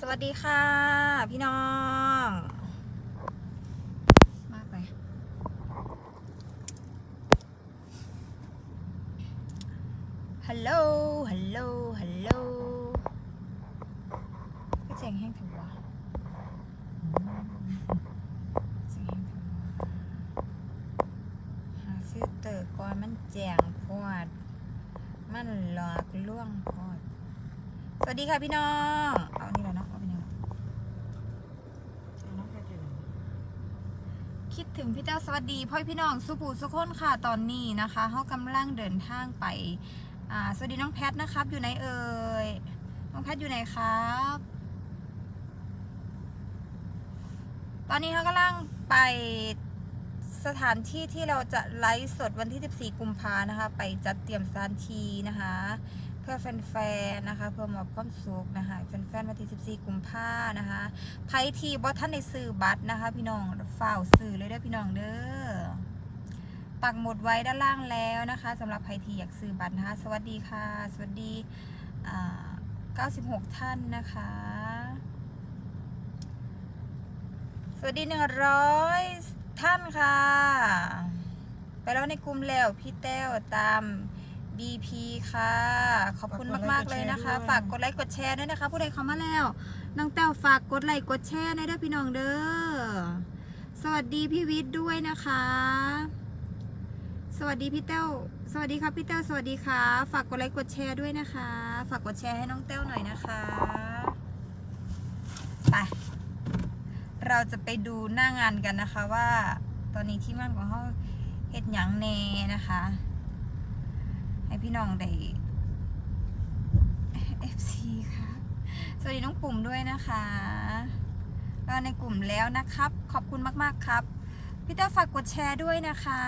สวัสดีค่ะ พี่น้อง มากไป ฮัลโหล ฮัลโหล ฮัลโหลก็เสียงแห้งถึงวะเสียงแห้งถึงวะหาฟิลเตอร์ก่อนมันแจงพวด มันหลอกล่วงพอด สวัสดีค่ะพี่น้อง เอานี่ละเอนย คิดถึงพี่เต้าสวัสดีพ่อพี่น้องสุภูสุคนค่ะตอนนี้นะคะเขากำลังเดินทางไปอ่าสวัสดีน้องแพทนะครับ อยู่ไหนเอ่ยน้องแพทอยู่ไหนครับ ตอนนี้เขากำลังไปสถานที่ที่เราจะไลฟ์สดวันที่ 14 กุมภานะคะ ไปจัดเตรียมสถานที่นะคะ พื่อแฟนๆนะคะเพื่อมอบความสุขนะคะแฟนๆวันที่ 14 กุมภานะคะไพทีบอท่านในซื้อบัตรนะคะ พี่น้องฝ่าวซื้อเลยเด้อพี่น้องเด้อปักหมุดไว้ด้านล่างแล้วนะคะสำหรับไพทีอยากซื้อบัตรนะคะ สวัสดีค่ะ สวัสดีอ่า96 ท่านนะคะ สวัสดี 100 ท่านค่ะ ไปแล้วในกลุ่มแล้วพี่แต้วตาม BP ค่ะ ขอบคุณมาก ๆ เลยนะคะ ฝากกดไลค์กดแชร์ด้วยนะคะ ผู้ใดเข้ามาแล้วน้องแต้วฝากกดไลค์กดแชร์ด้วยเด้อพี่น้องเด้อสวัสดีพี่วิทย์ด้วยนะคะ สวัสดีพี่เต้วสวัสดีครับพี่เต้วสวัสดีค่ะ ฝากกดไลค์กดแชร์ด้วยนะคะ ฝากกดแชร์ให้น้องเต้วหน่อยนะคะไปเราจะไปดูหน้างานกันนะคะว่า ตอนนี้ที่มันของเขาเฮ็ดหยังแน่นะคะให้ พี่น้องได้ FC ค่ะ สวัสดีน้องปุ่มด้วยนะคะเราในกลุ่มแล้วนะครับ ขอบคุณมาก ๆ ครับ พี่เต้าฝากกดแชร์ด้วยนะคะ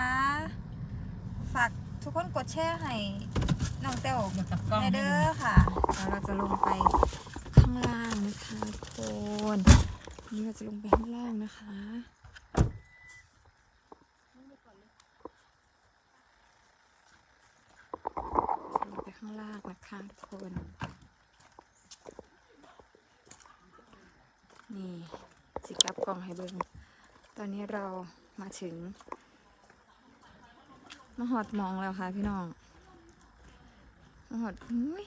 ฝากทุกคนกดแชร์ให้น้องเต้วมากับกล้องในเด้อค่ะแล้วเราจะลงไปข้างล่างนะคะทุกคนนี่เราจะลงไปข้างล่างนะคะลงไปข้างล่าง นะคะทุกคน นี่สิกับกล่องให้เบิ่งตอนนี้เรามาถึงมาหอดมองแล้วค่ะพี่น้องมาหอดอุ้ย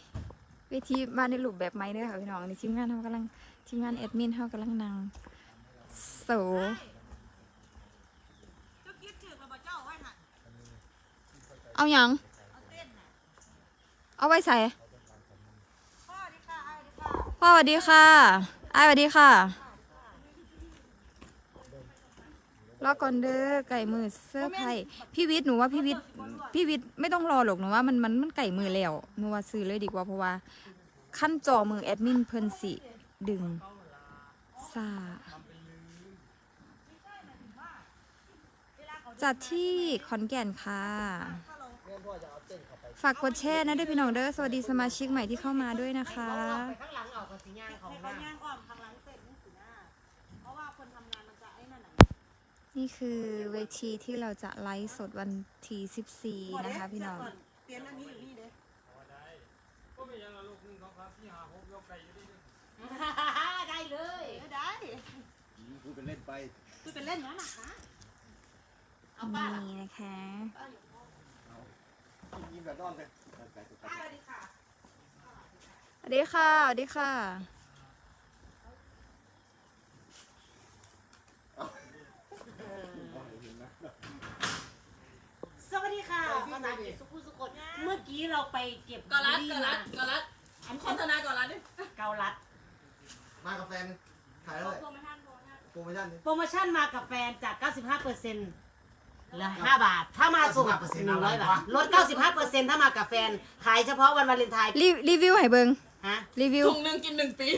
เวทีมาในรูปแบบไม้ด้อค่ะพี่น้องในทีมงานเขากำลังทีมงานแอดมินเขากำลังนั่งโสเอาหยังเอาไว้ใส่ พ่อสวัสดีค่ะไอ้สวัสดีค่ะรอก่อนเด้อไก่มือเสื้อไผ่พี่วิทย์หนูว่าพี่วิทย์พี่วิทย์ไม่ต้องรอหรอกหนูว่ามันมันมันไก่มือแล้วหนูว่าซื้อเลยดีกว่าเพราะว่า ขั้นจอมือแอดมินเพิ่นสิดึงซาจัดที่ขอนแก่นค่ะ ฝากกดแชร์นะด้วยพี่น้องเด้อสวัสดีสมาชิกใหม่ที่เข้ามาด้วยนะคะ ไปข้างหลังออกกับสีย่างของเขาหน้าย่างอ้อมข้างหลังเสร็จนี่สินะเพราะว่าคนทำงานมันจะไอ้นั่นน่ะนี่คือเวทีที่เราจะไลฟ์สดวันที่14นะคะพี่น้องเตรียมอันนี้อยู่นี่เด้ได้เลยได้พูดเป็นเล่นไป คือเป็นเล่นนะนะคะ เอาป้าล่ะ นี่นะคะยิ งแบบนอนเลยไก่ตัวป้าสวัสดีค่ะสวัสดีค่ะสวัสดีค่ะ สวัสดีค่ะภาษาอังกฤษสุขุสุกดเมื่อกี้เราไปเก็บกอลัดบุหกอรี่ลัดมากอลัดอันโฆษณาก่อนลัดดิเกาลัด มากับแฟนขายเท่าไหร่โปรโมชั่นโปรโมชั่นโปรโมชั่นนี่โปรโมชั่นมากับแฟนจาก 95เปอร์เซ็นต์ เหลือ5บาท ถ้ามาส่ง95% 100บาทลด95เปอร์เซ็นต์ถ้ามากับแฟน ขายเฉพาะวันวาเลนไทน์รีรีวิวให้เบิงฮะ รีวิว ถุงหนึ่งกินหนึ่งปี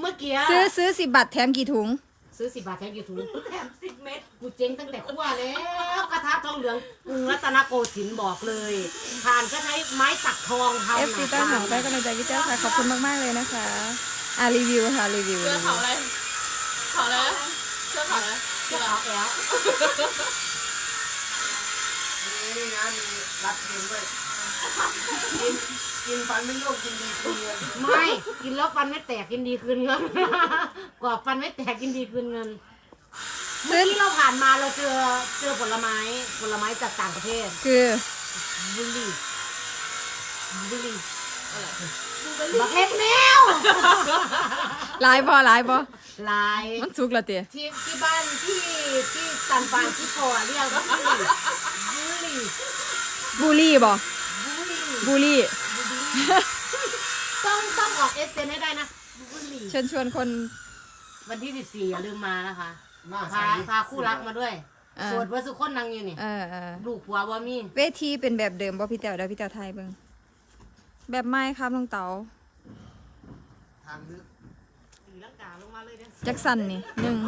เมื่อกี้ซื้อซื้อสิบบาทแถมกี่ถุง ซื้อ10บาทแถมกี่ถุงแถมสิบเม็ดกูเจ๊งตั้งแต่ขั้วแล้วกระทะทองเหลืองกรุงรัตนโกสินทร์บอกเลยทานก็ใช้ไม้ตักทองทำเอฟซีต้นหอมได้กำลังใจพี่เจ้าค่ะ ขอบคุณมาก ๆ เลยนะคะ อะ รีวิวค่ะ รีวิว เสื้อรีวิขาววอะไร เจ้าของแล้วนี่นะมีรัดเกมด้วยกินฟันไม่โยกกินดีกินเงินไม่กินแล้วฟันไม่แตกกินดีคืนเงินกรอบฟันไม่แตกกินดีคืนเงินเมื่อที่เราผ่านมาเราเจอเจอผลไม้ผลไม้จากต่างประเทศคือบุหรี่บุหรี่ บักเล็กแมวหลายบ่หลายบ่ลายมันสุกและเตียที่ที่บ้านที่ที่ซานฟรานซิสโกอะเรียกว่าบุหรี่บุหรี่บูลลี่บ่บุหรี่บูลลี่ต้องต้องออกเอสเซนให้ได้นะบุหรี่เชิญชวนคนวันที่14อย่าลืมมานะคะหน้าใสพาพาคู่รักมาด้วยเออโสดว่าสุคนนั่งอยู่นี่เออเออลูกผัวบ่มีเวทีเป็นแบบเดิมบ่พี่แต๋วเดี๋ยวพี่แต๋วไทยเบิ่ง แบบไม้ครับลุงเต๋าทางลึกตีลังกาลงมาเลยเด้อจักสันนี่หนึ่ง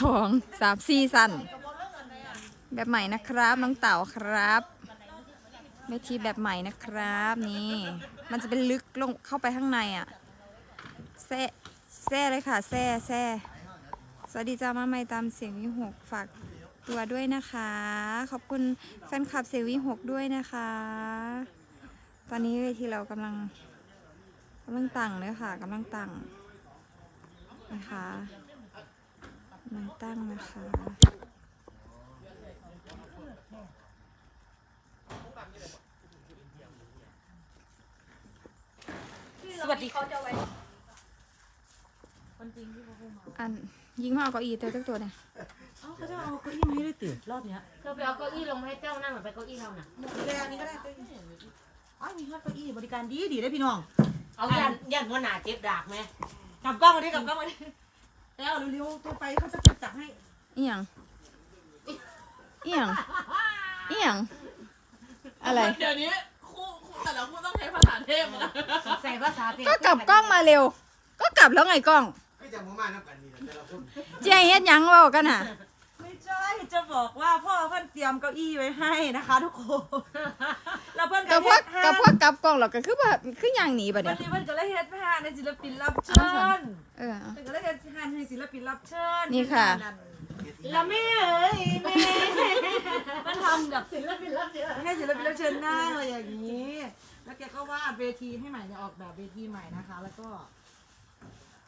สองสามสี่สันแบบใหม่นะครับน้องเต๋าครับเวทีแบบใหม่นะครับ นี่ มันจะเป็นลึกลงเข้าไปข้างในอะแซ่แซ่เลยค่ะแซ่แซ่สวัสดีจ้ามาใหม่ตามเสียงวิหกฝากตัวด้วยนะคะ ขอบคุณแฟนคลับเสียงวิหกด้วยนะคะ ตอนนี้เวทีเรากำลังกำลังตั้งเลยค่ะกำลังตั้งนะคะมันตั้งนะคะสวัสดีค่ะอันยิงมาเอาเก้าอี้เตัวตักตัวเนี่ยเอ้าเขาจะเอาเก้าอี้มาให้ด้วยติรอบเนี้ยเธอไปเอาเก้าอี้ลงมาให้เจ้านั่งหรือไปเก้าอี้เราน่ะแรงนี้ก็ได้ เก้าอี้อ๋อมีฮอตเก้าอี้บริการดีดีได้พี่น้องเอายันยันว่าหนาเจ็บดากไหมกลับกล้องมาดิกลับกล้องมาดิแล้วเร็วๆตัวไปเขาจะเก็บจับให้เอียงเอียงเอียง อะไร เดี๋ยวนี้คู่คู่แต่ละคู่ต้องใช้ภาษาเทพนะใส่ภาษาเทพก็กลับกล้องมาเร็ว ก็กลับแล้วไงกล้องก็จะมามาน้ำกันนี่แหละแต่ละคน เจ๊เฮ็ดหยังเว่ากันน่ะไม่ ใช่จะบอกว่าพ่อเพื่อนเตรียมเก้าอี้ไว้ให้นะคะ ทุกคนแล้วเพื่อนกับพวกเฮ็ดให้กับพวกกลับกล้องหรอกก็คือแบบคืออย่างหนีปะวัเนี่นยนี้เพื่อนก็เลยเฮ็ดให้ในศิลปินรับเชิเอาค่ะญเออเอาเพื่อนก็เลยเฮ็ดให้ศิลปินรับเชิญนี่ค่ะแล้วไม่เอ้ยแม่มันทำแบบศิลปินรับเชิญให้ศิลปินรับเชิญนั่งอะไรอย่างนี้ แล้วแกก็วาดเวทีให้ใหม่เนี่ยออกแบบเวทีใหม่นะคะ แล้วก็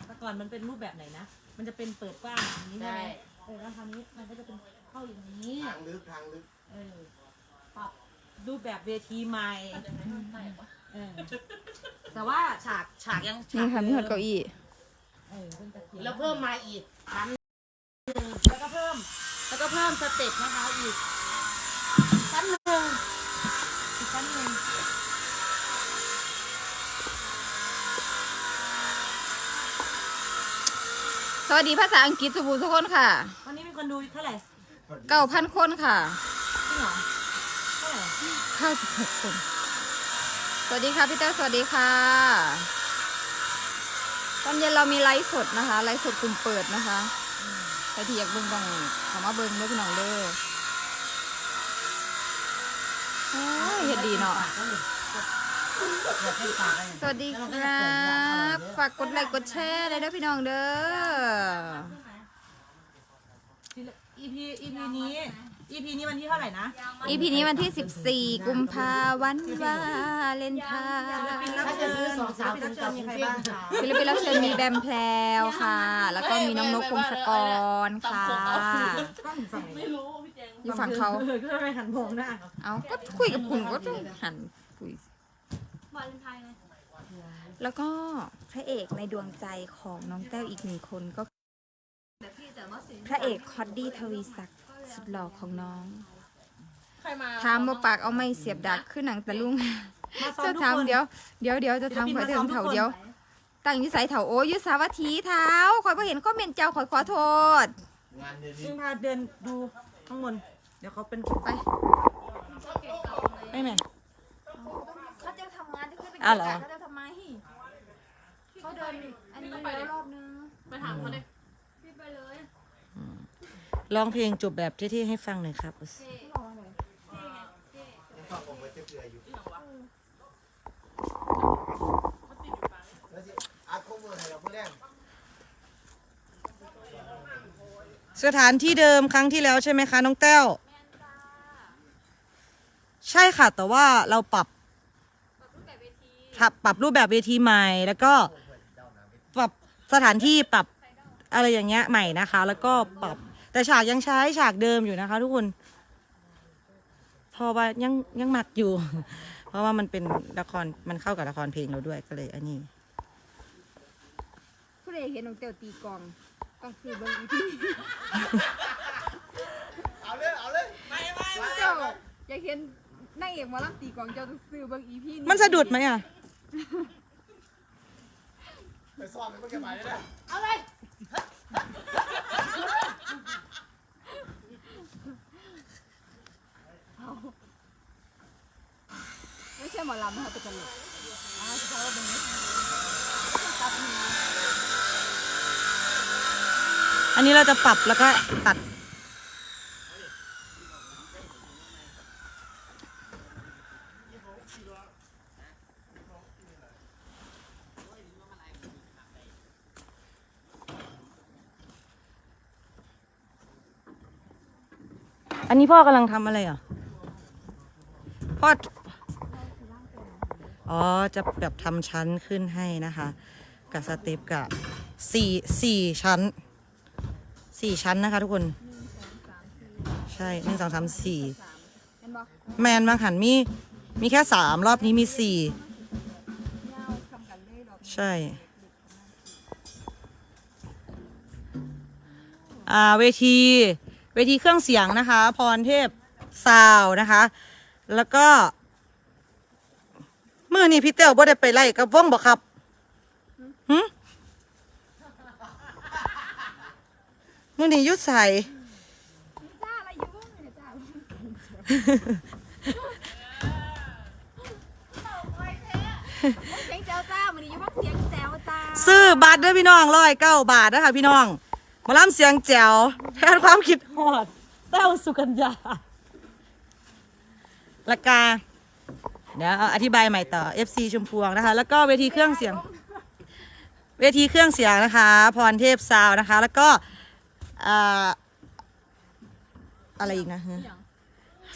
แต่ก่อนมันเป็นรูปแบบไหนนะมันจะเป็นเปิดกว้างอย่างนี้ใช่ไหม เออแล้วคราวนี้มันก็จะเป็นเข้าอย่างนี้ ทางลึกทางลึกเออปรับรูปแบบเวทีใหม่เออแต่ว่าฉากฉากยังฉากนี่ค่ะมีหอดเก้าอี้เออเป็นตะเกียบแล้วเพิ่มมาอีกชั้นแล้วก็เพิ่ม แล้วก็เพิ่มสเต็ปนะคะอีกชั้นหนึ่งอีกชั้นหนึ่ง ส วัสดีภาษาอังกฤษสุบูทุกคนค่ะวันนี้มีคนดูเท่าไหร่เก้าพันคนค่ะจริงเหรอเท่าไหร่ห้าสิบหกคน สวัสดีค่ะพี่เต้าสวัสดีค่ะ ตอนเย็นเรามีไลฟ์สดนะคะไลฟ์สดกลุ่มเปิดนะคะใครที่อยากเบิ่งต้องเขอมาเบิ่งเด้อพี่น้องเด้อโอ้ยเฮ็ดดีเนาะ สวัสดีครับ ฝากกดไลค์กดแชร์เลยเด้อพี่น้องเด้ออีพีอีพีนี้อีพีนี้วันที่เท่าไหร่นะอีพีนี้วันที่ 14 กุมภาวันวาเลนไทน์ถ้าจะซื้อสองสาวศิลปินรับเชิญมีใครบ้างคะศิลปินรับเชิญมีแบมแพลวค่ะ แล้วก็มีน้องนกพงศกรค่ะต้องฝั่งไหนไม่รู้พี่แจงอยู่ฝั่งเขาเออก็ทำไมหันมองหน้าเขาเอาก็คุยกับคุณก็ต้องหันคุย วาเลนไทน์ไงแล้วก็พระเอกในดวงใจของน้องแต้วอีกหนึ่งคนก็แต่พี่แต่ว่าสีพระเอกคอดดี้ทวีศักดิ์สุดหล่อของน้องใครมาถามบ่ปากเอาไม่เสียบดักขึ้นหนังตะลุงมาซ้อจะมทุกถามคนเดี๋ยวเดี๋ยวเดี๋ยวจะทำขอเถิงเถาเดี๋ยวตั้งอยิสัยเถาโอ้ยอยุสาวัตถีเท้าคอยพอเห็นคอมเมนต์เจ้าคอยขอโทษงานเดือนนี้ซึ่งพาเดินดูข้างบน เดี๋ยวเขาเป็นไปไม่แม่ เขาจะทำงานที่ขึ้นไป อ้าวเหรอ เขาจะทำไมเขาเดินอันนี้แล้วรอบนึงไปถามเขาดิพี่ไปเลยร้องเพลงจบแบบเท่ๆให้ฟังหน่อยครับฝากผมไว้เกลืออยู่ที่ไหนวะแล้วสิอาร์ตโคเวอร์ให้เราเพื่อแรกสถานที่เดิมครั้งที่แล้วใช่ไหมคะ น้องแต้ว ใช่ค่ะ แต่ว่าเราปรับ รูปแบบเวทีทับปรับรูปแบบเวทีใหม่ แล้วก็ปรับสถานที่ปรับอะไรอย่างเงี้ยใหม่นะคะ แล้วก็ปรับแต่ฉากยังใช้ฉากเดิมอยู่นะคะ ทุกคนเพราะว่ายังยังหมักอยู่ เพราะว่ามันเป็นละครมันเข้ากับละครเพลงเราด้วยก็เลยอันนี้ผู้ใดเห็นน้องเตียวตีกลองต้องซื้อเบิ้งอีพี่เอาเลยเอาเลยเจ้าอยากเห็นนางเอกหมอลำตีกลองเจ้าต้องซื้อเบิ้งอีพี่มันสะดุดไหมอะ ไปซ่อมไปเมื่อกี้มาเลยนะเอาเลยไม่ใช่หมอลำนะคะเป็นตลกอ๋อเขาเป็นอย่างนี้อันนี้เราจะปรับแล้วก็ตัด อันนี้พ่อกำลังทำอะไรอะ พ่อ อ๋อ จะแบบทำชั้นขึ้นให้นะคะ กับสเต็ปกับสี่สี่ชั้น สี่ชั้นนะคะทุกคน ใช่หนึ่งสองสามสี่แมนบางหันมี มีแค่สามรอบนี้มีสี่ใช่ อ่า เวที เวทีเครื่องเสียงนะคะ พรเทพซาวน์นะคะ แล้วก็เมื่อนี้พี่เต้วบ่ได้ไปไล่กับวงบ่ครับหึเมื่อนี้อยุดใส่จ้าอะไรอยู่บ้างเนี่ยจ้าเสียงแจ้วจ้ามันนี้อยู่บ้างเสียงแจ้วจ้าซื้อบัตรเด้อพี่น้องร้อยเก้าบาทนะคะพี่น้องห มาล่ำเสียงแจ๋วแทนความคิดหอดแต้วสุกัญญาละกาเดี๋ยวเอาอธิบายใหม่ต่อ FC ชุมพวงนะคะ แล้วก็เวทีเครื่องเสียง เวทีเครื่องเสียงนะคะ พรเทพซาวน์นะคะ แล้วก็อ่าอะไรอีกนะฮะ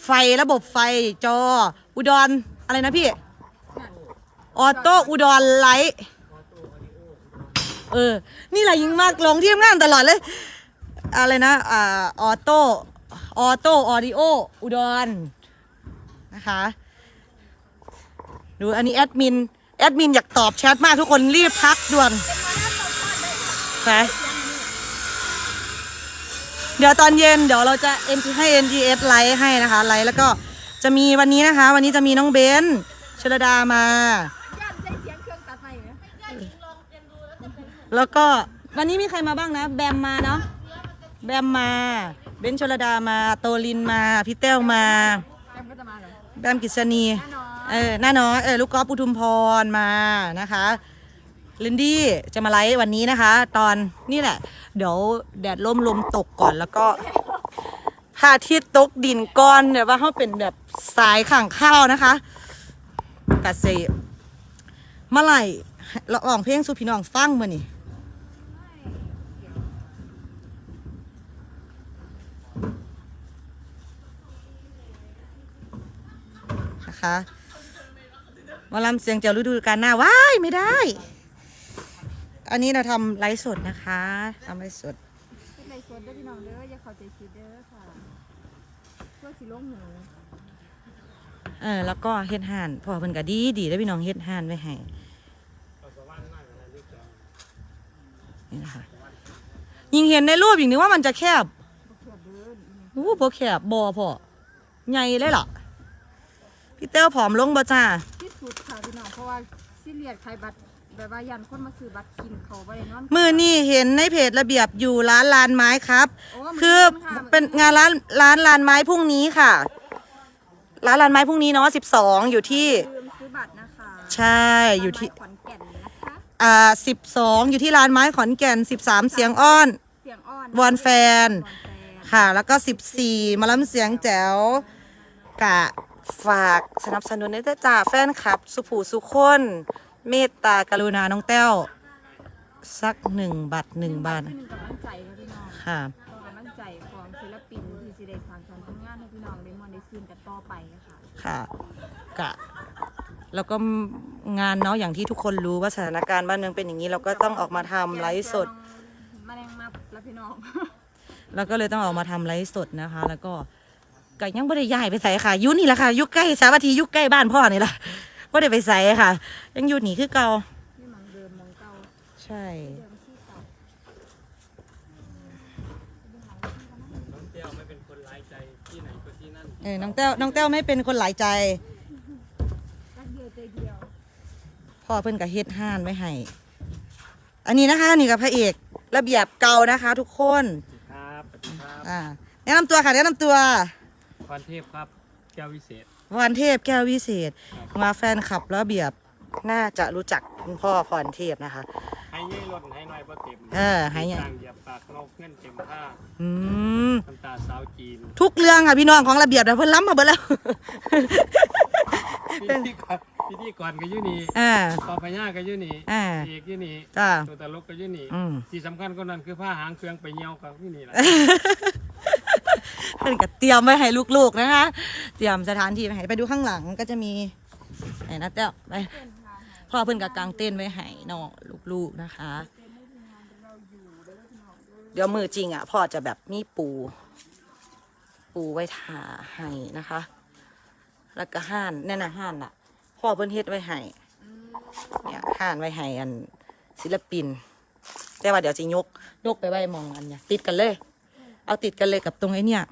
ไฟระบบไฟจอ อุดร อะไรนะพี่ ออโต้อุดรไลท์ เออ นี่แหละยิงมากลงที่ทำงานตลอดเลย อะไรนะ อ่า ออโต้ ออโต้ ออดิโอ อุดร นะคะ ดูอันนี้แอดมิน แอดมินอยากตอบแชทมากทุกคนรีบพักด่วนไปเดี๋ยวตอนเย็นเดี๋ยวเราจะ NT ให้ NTS ไลฟ์ให้นะคะ ไลฟ์แล้วก็จะมีวันนี้นะคะ วันนี้จะมีน้องเบนชลดามา แล้วก็วันนี้มีใครมาบ้างนะ แบมมาเนาะแบมมา เบนชลดามา โตลินมา พี่เต้วมา แบมกิษณีแน่นอนเออหน้าน้อยเออลูกกอล์ฟอุทุมพรมานะคะลินดี้จะมาไลฟ์วันนี้นะคะ ตอนนี่แหละ เดี๋ยวแดดล่มลมตกก่อนแล้วก็พาทิตตกดินก่อนเดี๋ยวว่าเขาเป็นแบบสายข่างข้าวนะคะกะเสเมื่อไหร่เราลองเพลงสุพี่น้องฟังมานี่ นะคะหมอลำเสียงเจ้าฤดูกาลหน้าว้ายไม่ได้ อันนี้เราทำไลฟ์สดนะคะทำไลฟ์สดเป็นไรสดเด้พี่น้องเด้ออย่าเข้าใจผิดเด้อค่ะเพื่อสิลงหูเออแล้วก็เฮ็ดห่านพ่อเพิ่นก็ดีดีแล้วพี่น้องเฮ็ดห่านไว้ให้นี่นะคะยิงเห็นในรูปอย่างนึกว่ามันจะแคบเพื่อเดินอู้บ่แคบบ่พอใหญ่เลยหรอ พี่เต้วผอมลงบ่จ้าที่สุดค่ะพี่น้องเพราะว่าซีเรียสใครบัตรแบบว่ายันคนมาซื้อบัตรกินเขาบ่ได้นอนมือนี่เห็นในเพจระเบียบอยู่ร้านลานไม้ครับโอ้คือมื้ะเป็นงานร้านร้านลานไม้พรุ่งนี้ค่ะ ร้านลานไม้พรุ่งนี้เนาะสิบสองอยู่ที่ ลืมซื้อบัตรนะคะใช่อยู่ที่บ้านไม้ขอนแก่นนะคะอ่าสิบสองอยู่ที่ร้านไม้ขอนแก่นสิบสามเสียงอ้อน เสียงอ้อนวอนแฟน วอนแฟน ค่ะ แล้วก็สิบสี่มาล้ำเสียงแจ๋วกะ ฝากสนับสนุนได้จ้าแฟนคลับ สุผูสุคน เมตตากรุณาน้องแต้ว สักหนึ่งบัตรหนึ่งบาทที่หนึ่งกำลังใจค่ะพี่น้องค่ะก็กำลังใจของศิลปินที่สิได้สร้างสรรค์ผลงานให้พี่น้องได้มวนได้ซื่นกันต่อไปนะคะค่ะกะแล้วก็งานเนาะอย่างที่ทุกคนรู้ว่าสถานการณ์บ้านเมืองเป็นอย่างนี้ เราก็ต้องออกมาทำไลฟ์สด มาแรงมาแล้วพี่น้อง แล้วก็เลยต้องออกมาทำไลฟ์สดนะคะ แล้วก็ ก็ยังไม่ได้ย้ายไปใส่ค่ะอยุ่นี่แหละค่ะอยุใกล้สาวัตถีอยุใกล้บ้านพ่อนี่แหละไม่ได้ไปใส่ค่ะ ยังอยู่นี่คือเก่านี่หมังเดิมหมังเก่าใช่เดิมที่เก่าน้องเตี้ยวไม่เป็นคนร้ายใจที่ไหนก็ที่นั่นเออน้องแต้วน้องแต้วไม่เป็นคนหลายใจรักเดียวใจเดียวพ่อเพิ่นกับเฮ็ดห้านไว้ให้ อันนี้นะคะนี่กับพระเอกระเบียบเก่านะคะ ทุกคน ครับสวัสดีครับอ่าแนะนำตัวค่ะแนะนำตัว พรเทพครับ แก้ววิเศษ วันเทพแก้ววิเศษมาแฟนขับระเบียบน่าจะรู้จักคุณพ่อพรเทพนะคะ ให้เย่รถให้น้อยบ่เต็มเออให้ใหญ่ต่างเหยียบปากงอกเงินเต็มผ้าอืม น้ำตาสาวจีนทุกเรื่องอะพี่น้องของระเบียบนะเพิ่นล้ำมาเบิดแล้ว พิธีกรพิธีกรก็อยู่นี่อ่า ปอพญาก็อยู่นี่อ่า เอกอยู่นี่จ้า ตัวตลกก็อยู่นี่อืม ที่สำคัญก็นั่นคือผ้าหางเครื่องไปเหี่ยวกับที่นี่แหละ เพิ่นก็เตรียมไว้ให้ลูกๆนะคะ เตรียมสถานที่ไว้ให้ไปดูข้างหลังก็จะมีไหนนะเต้วไปพ่อเพิ่นกับกางเต้นไว้ให้เนาะลูกๆนะคะ เดี๋ยวมือจริงอะพ่อจะแบบมีปู ปูไว้ทาให้นะคะ แล้วก็ห่านแน่นอนห่านอะ พ่อเพิ่นเฮ็ดไว้ให้เนี่ยห่านไว้ให้อันศิลปิน แต่ว่าเดี๋ยวจะยกยกไปไว้มองอันเนี่ยติดกันเลย เอาติดกันเลยกับตรงไอ้เนี่ย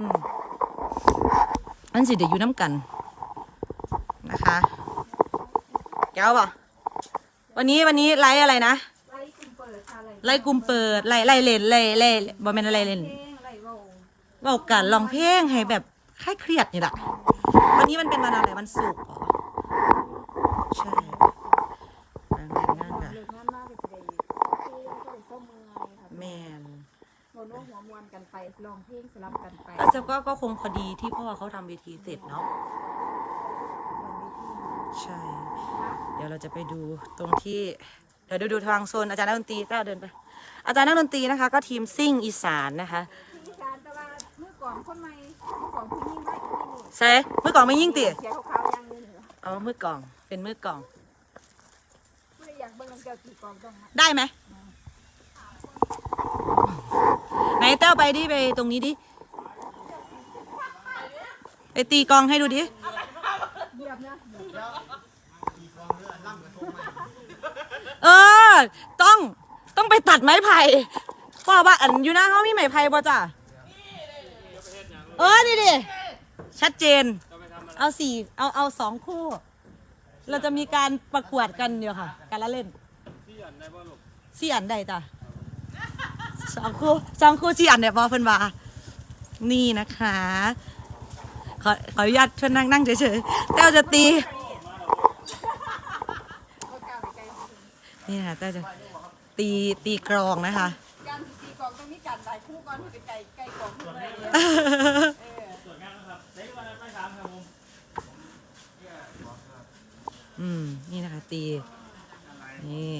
อืมอันสิเดี๋ยวอยู่น้ำกัน นะคะแก้วป่ะวันนี้วันนี้ไลฟ์อะไรนะไล่กลุ่มเปิดค่ะไล่ไล่กลุ่มเปิดไล่ไล่เล่นไล่ไล่บอมเมนอะไรเล่นเพลงไล่เว้าเว่ากันลองเพลงให้แบบคลายเครียดนี่แหละวันนี้มันเป็นวันอะไรวันศุกร์เหรอใช่งานงานงานเลิกงานมากก็สิได้เพลงก็ได้ส้มเมื่อยค่ะแมน โมโนหัวมวนกันไปร้องเพลงสลับกันไปก็จะก็ก็คงพอดีที่พ่อเขาทำเวทีเสร็จเนาะใช่ เดี๋ยวเราจะไปดูตรงที่ เดี๋ยวดูดูทางโซนอาจารย์นักดนตรีก็เดินไป อาจารย์นักดนตรีนะคะ ก็ทีมซิ่งอีสานนะคะที่การแต่ว่าเมื่อก่อนคนใหม่เมื่อก่อนผู้ยิ่งได้ที่นี่ใช่เมื่อก่อนไม่ยิ่งติเขียวขาวๆอย่างนี้เหรอเอามือกล่องเป็นมือกล่องผู้ใดอยากเบิ่งน้องแก้วกี่กองต้องมาได้ไหม ไหนเต้าไปดิไปตรงนี้ดิไปตีกองให้ดูดิเออ ต้องต้องไปตัดไม้ไผ่พ่อว่าอันอยู่หน้าเขามีไม้ไผ่ป่ะจ้ะเออนี่ดิชัดเจน เอาสี่เอาเอาสองคู่ เราจะมีการประกวดกันเดียวค่ะ การละเล่นสี่อันได้จ้ะ สองคู่สองคู่สี่อันเนี่ยบอเพิ่นว่านี่นะคะ ขอขออนุญาตเพื่อนนั่งนั่งเฉยๆแต้วจะตี นี่ค่ะแต้วจะตีตีกรองนะคะ การตีกรองต้องมีการหลายคู่ก่อนถึงไก่ไก่กองขึ้นมาอืม นี่นะคะตี นี่